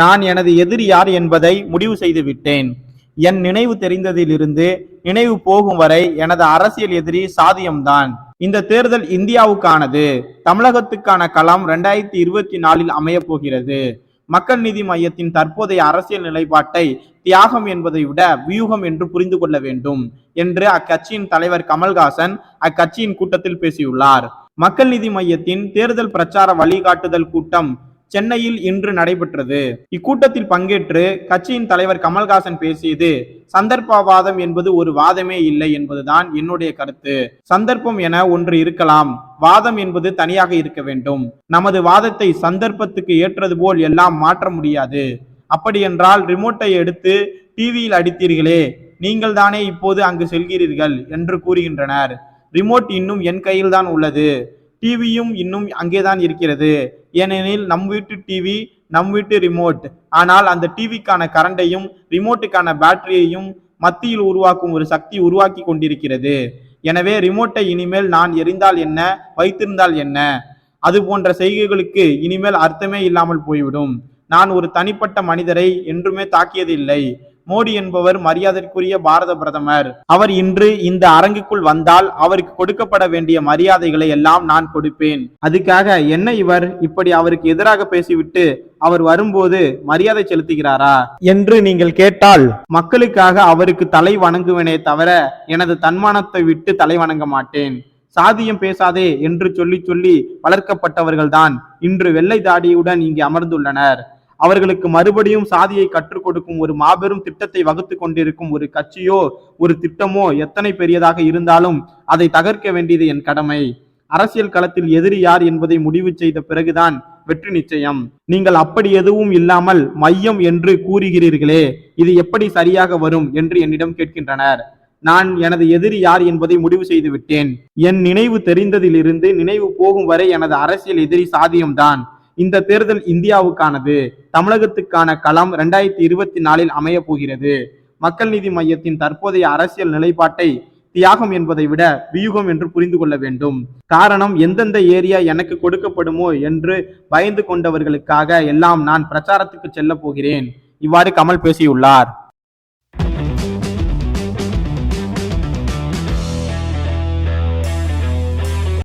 நான் எனது எதிரி யார் என்பதை முடிவு செய்து விட்டேன். என் நினைவு தெரிந்ததிலிருந்து நினைவு போகும் வரை எனது அரசியல் எதிரி சாதியம்தான். இந்த தேர்தல் இந்தியாவுக்கானது. தமிழகத்துக்கான களம் ரெண்டாயிரத்தி இருபத்தி நாலில் அமையப்போகிறது மக்கள் நீதி மையத்தின் தற்போதைய அரசியல் நிலைப்பாட்டை தியாகம் என்பதை விட வியூகம் என்று புரிந்து கொள்ள வேண்டும் என்று அக்கட்சியின் தலைவர் கமல்ஹாசன் அக்கட்சியின் கூட்டத்தில் பேசியுள்ளார். மக்கள் நீதி மையத்தின் தேர்தல் பிரச்சார வழிகாட்டுதல் கூட்டம் சென்னையில் இன்று நடைபெற்றது. இக்கூட்டத்தில் பங்கேற்று கட்சியின் தலைவர் கமல்ஹாசன் பேசியது சந்தர்ப்பவாதம் என்பது ஒரு வாதமே இல்லை என்பதுதான் என்னுடைய கருத்து. சந்தர்ப்பம் என ஒன்று இருக்கலாம். வாதம் என்பது தனியாக இருக்க வேண்டும். நமது வாதத்தை சந்தர்ப்பத்துக்கு ஏற்றது போல் எல்லாம் மாற்ற முடியாது. அப்படியென்றால் ரிமோட்டை எடுத்து டிவியில் அடித்தீர்களே நீங்கள் தானே இப்போது அங்கு செல்கிறீர்கள் என்று கூறுகின்றனர். ரிமோட் இன்னும் என் கையில்தான் உள்ளது. டிவியும் இன்னும் அங்கேதான் இருக்கிறது. ஏனெனில் நம் வீட்டு டிவி நம் வீட்டு ரிமோட் ஆனால் அந்த டிவிக்கான கரண்டையும் ரிமோட்டுக்கான பேட்டரியையும் மத்தியில் உருவாக்கும் ஒரு சக்தி உருவாக்கி கொண்டிருக்கிறது. எனவே ரிமோட்டை இனிமேல் நான் எரிந்தால் என்ன? வைத்திருந்தால் என்ன? அது போன்ற செய்கைகளுக்கு இனிமேல் அர்த்தமே இல்லாமல் போய்விடும். நான் ஒரு தனிப்பட்ட மனிதரை என்றுமே தாக்கியதில்லை. மோடி என்பவர் மரியாதைக்குரிய பாரத பிரதமர். அவர் இன்று இந்த அரங்குக்குள் வந்தால் அவருக்கு கொடுக்கப்பட வேண்டிய மரியாதைகளை எல்லாம் நான் கொடுப்பேன். அதுக்காக என்ன இவர் இப்படி அவருக்கு எதிராக பேசிவிட்டு அவர் வரும்போது மரியாதை செலுத்துகிறாரா? என்று நீங்கள் கேட்டால் மக்களுக்காக அவருக்கு தலை வணங்குவேனே தவிர எனது தன்மானத்தை விட்டு தலை வணங்க மாட்டேன். சாதியம் பேசாதே என்று சொல்லி சொல்லி வளர்க்கப்பட்டவர்கள்தான் இன்று வெள்ளை தாடியுடன் இங்கே அமர்ந்துள்ளனர். அவர்களுக்கு மறுபடியும் சாதியை கற்றுக் கொடுக்கும் ஒரு மாபெரும் திட்டத்தை வகுத்து கொண்டிருக்கும் ஒரு கட்சியோ ஒரு திட்டமோ எத்தனை பெரியதாக இருந்தாலும் அதை தகர்க்க வேண்டியது என் கடமை. அரசியல் களத்தில் எதிரி யார் என்பதை முடிவு செய்த பிறகுதான் வெற்றி நிச்சயம். நீங்கள் அப்படி எதுவும் இல்லாமல் மையம் என்று கூறுகிறீர்களே இது எப்படி சரியாக வரும் என்று என்னிடம் கேட்கின்றனர். நான் எனது எதிரி யார் என்பதை முடிவு செய்து விட்டேன். என் நினைவு தெரிந்ததிலிருந்து நினைவு போகும் வரை எனது அரசியல் எதிரி சாதியம்தான். இந்த தேர்தல் இந்தியாவுக்கானது தமிழகத்துக்கான களம் ரெண்டாயிரத்தி இருபத்தி நாலில் அமைய போகிறது மக்கள் நீதி மையத்தின் தற்போதைய அரசியல் நிலைப்பாட்டை தியாகம் என்பதை விட வியூகம் என்று புரிந்து கொள்ள வேண்டும். காரணம் எந்தெந்த ஏரியா எனக்கு கொடுக்கப்படுமோ என்று பயந்து கொண்டவர்களுக்காக எல்லாம் நான் பிரச்சாரத்துக்கு செல்ல போகிறேன். இவ்வாறு கமல் பேசியுள்ளார்.